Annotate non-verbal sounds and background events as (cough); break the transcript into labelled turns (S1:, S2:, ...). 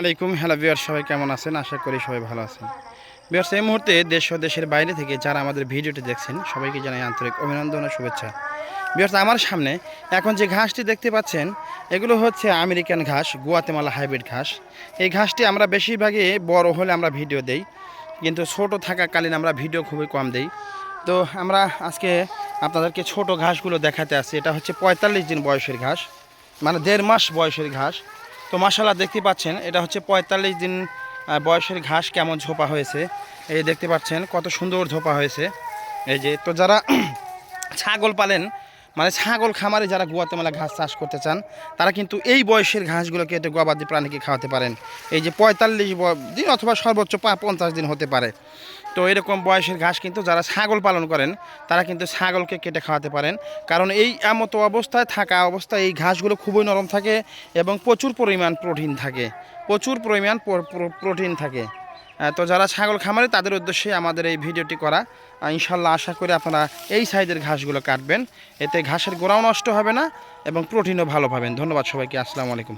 S1: আলাইকুম। হ্যালো বিয়ার সবাই কেমন আছেন? আশা করি সবাই ভালো আছেন। বিয়ার্স এই মুহূর্তে দেশ ও দেশের বাইরে থেকে যারা আমাদের ভিডিওটি দেখছেন, সবাইকে জানাই আন্তরিক অভিনন্দন ও শুভেচ্ছা। বিয়ার্স আমার সামনে এখন যে ঘাসটি দেখতে পাচ্ছেন, এগুলো হচ্ছে আমেরিকান ঘাস, গুয়াতেমালা হাইব্রিড ঘাস। এই ঘাসটি আমরা বেশিরভাগই বড় হলে আমরা ভিডিও দেই, কিন্তু ছোট থাকাকালীন আমরা ভিডিও খুবই কম দেই। তো আমরা আজকে আপনাদেরকে ছোট ঘাসগুলো দেখাতে আসছি। এটা হচ্ছে পঁয়তাল্লিশ দিন বয়সের ঘাস মানে দেড় মাস বয়সের ঘাস। তো মাসাল্লাহ দেখতে পাচ্ছেন, এটা হচ্ছে পঁয়তাল্লিশ দিন বয়সের ঘাস কেমন ঝোপা হয়েছে। এই দেখতে পাচ্ছেন, কত সুন্দর ঝোপা হয়েছে। এই যে, তো যারা (clears throat) ছাগল পালেন মানে ছাগল খামারে যারা গুয়াতেমালা ঘাস চাষ করতে চান, তারা কিন্তু এই বয়সের ঘাসগুলো কেটে গবাদি প্রাণীকে খাওয়াতে পারেন। এই যে পঁয়তাল্লিশ দিন অথবা সর্বোচ্চ পঞ্চাশ দিন হতে পারে। তো এরকম বয়সের ঘাস কিন্তু যারা ছাগল পালন করেন, তারা কিন্তু ছাগলকে কেটে খাওয়াতে পারেন। কারণ এই এমতো অবস্থায় থাকা অবস্থায় এই ঘাসগুলো খুবই নরম থাকে এবং প্রচুর পরিমাণ প্রোটিন থাকে। প্রচুর পরিমাণ প্র- প্র- প্রোটিন থাকে। তো যারা ছাগল খামারে, তাদের উদ্দেশ্যে আমাদের এই ভিডিওটি করা। ইনশাল্লাহ আশা করি আপনারা এই সাইজের ঘাসগুলো কাটবেন। এতে ঘাসের গোড়াও নষ্ট হবে না এবং প্রোটিনও ভালো পাবেন। ধন্যবাদ সবাইকে। আসসালামু আলাইকুম।